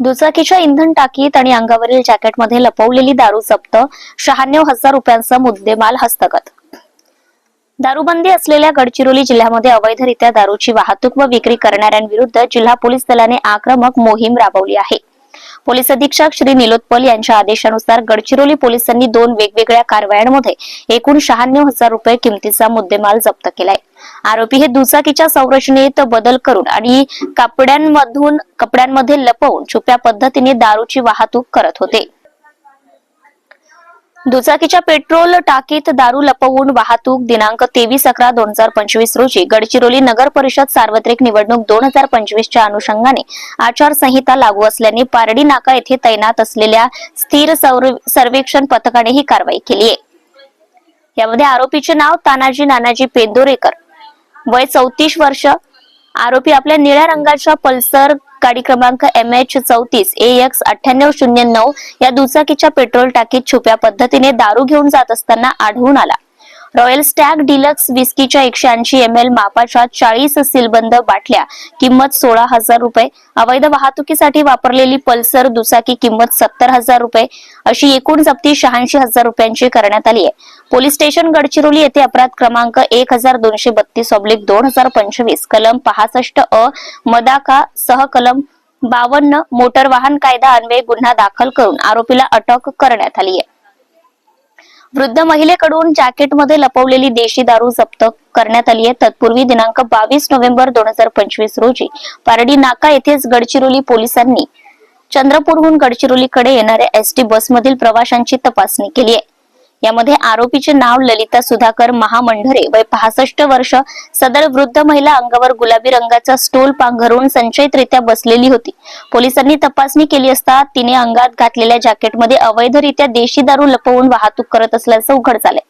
दुचाकीच्या इंधन टाकीत आणि अंगावरील जॅकेटमध्ये लपवलेली दारू जप्त शहाण्णव हजार रुपयांचा मुद्देमाल हस्तगत. दारूबंदी असलेल्या गडचिरोली जिल्ह्यामध्ये अवैधरित्या दारूची वाहतूक व विक्री करणाऱ्यांविरुद्ध जिल्हा पोलीस दलाने आक्रमक मोहीम राबवली आहे. पोलीस अधीक्षक श्री निलोत्पल यांच्या आदेशानुसार गडचिरोली पोलिसांनी दोन वेगवेगळ्या कारवायांमध्ये एकूण शहाण्णव हजार रुपये किमतीचा मुद्देमाल जप्त केलाय. आरोपी हे दुचाकीच्या संरचनेत बदल करून आणि कपड्यांमधून कपड्यांमध्ये लपवून छुप्या पद्धतीने दारूची वाहतूक करत होते. दुचाकीच्या पेट्रोल टाकीत दारू लपवून वाहतूक दिनांक तेवीस अकरा दोन हजार पंचवीस रोजी गडचिरोली नगर परिषद सार्वत्रिक निवडणूक दोन हजार पंचवीसच्या अनुषंगाने आचारसंहिता लागू असल्याने पारडी नाका येथे तैनात असलेल्या स्थिर सर्वेक्षण पथकाने ही कारवाई केली आहे. यामध्ये आरोपीचे नाव तानाजी नानाजी पेंदोरेकर. वय चौतीस वर्ष. आरोपी आपल्या निळ्या रंगाच्या पल्सर गाडी क्रमांक एम एच चौतीस ए एक्स अठ्ठ्याण्णव शून्य नऊ या दुचाकीच्या पेट्रोल टाकीत छुप्या पद्धतीने दारू घेऊन जात असताना आढळून आला. रॉयल स्टॅग डिलक्स विस्कीच्या एकशे ऐंशी एम एल मापाच्या चाळीस सीलबंद बाटल्या किंमत सोळा हजार रुपये. अवैध वाहतुकीसाठी वापरलेली पल्सर दुचाकी किंमत सत्तर हजार रुपये अशी एकूण जप्ती शहाऐंशी हजार रुपयांची करण्यात आली आहे. पोलीस स्टेशन गडचिरोली येथे अपराध क्रमांक एक हजार दोनशे बत्तीस ऑब्लिक दोन हजार पंचवीस कलम पासष्ट अ मदाका सह कलम बावन्न मोटर वाहन कायदा अन्वये गुन्हा दाखल करून आरोपीला अटक करण्यात आली आहे. वृद्ध महिलेकडून जॅकेटमध्ये लपवलेली देशी दारू जप्त करण्यात आली आहे. तत्पूर्वी दिनांक बावीस नोव्हेंबर दोन हजार पंचवीस रोजी पारडी नाका येथेच गडचिरोली पोलिसांनी चंद्रपूरहून गडचिरोलीकडे येणाऱ्या एस टी बसमधील प्रवाशांची तपासणी केली आहे. यामध्ये आरोपीचे नाव ललिता सुधाकर महामंढरे वय पासष्ट वर्ष सदर वृद्ध महिला अंगावर गुलाबी रंगाचा स्टोल पांघरून संशयितरित्या बसलेली होती. पोलिसांनी तपासणी केली असता तिने अंगात घातलेल्या जॅकेटमध्ये अवैधरित्या देशी दारू लपवून वाहतूक करत असल्याचं उघड झालंय.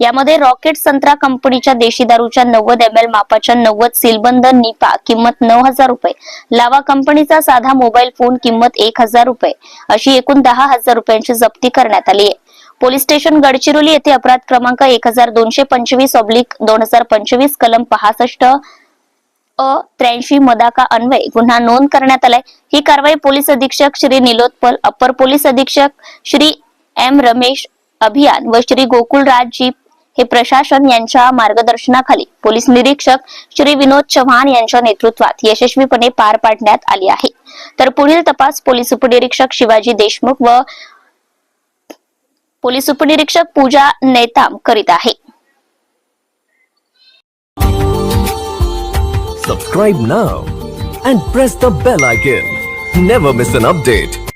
यामध्ये रॉकेट संत्रा कंपनीच्या देशी दारूच्या नव्वद एम एल मापाच्या नव्वद सीलबंद निपा किंमत नऊ हजार रुपये. लावा कंपनीचा साधा मोबाईल फोन किंमत एक हजार रुपये. अशी एकूण दहा हजार रुपयांची जप्ती करण्यात आली आहे. पोलीस स्टेशन गडचिरोली येथे अपराध क्रमांक एक हजार दोनशे पंचवीस ऑब्लिक दोन हजार पंचवीस कलम पासष्ट अ त्र्याऐंशी मदाका अन्वय गुन्हा नोंद करण्यात आलाय. ही कारवाई पोलीस अधीक्षक श्री निलोत्पल अप्पर पोलीस अधीक्षक श्री एम रमेश अभियान व श्री गोकुळराज जी हे प्रशासन यांच्या मार्गदर्शनाखाली पोलीस निरीक्षक श्री विनोद चव्हाण यांच्या नेतृत्वात यशस्वीपणे पार पाडण्यात आली आहे तर पुढील तपास पोलीस उपनिरीक्षक शिवाजी देशमुख व पोलीस उपनिरीक्षक पूजा नेताम करीत आहे Subscribe now and press the bell icon. Never miss an update.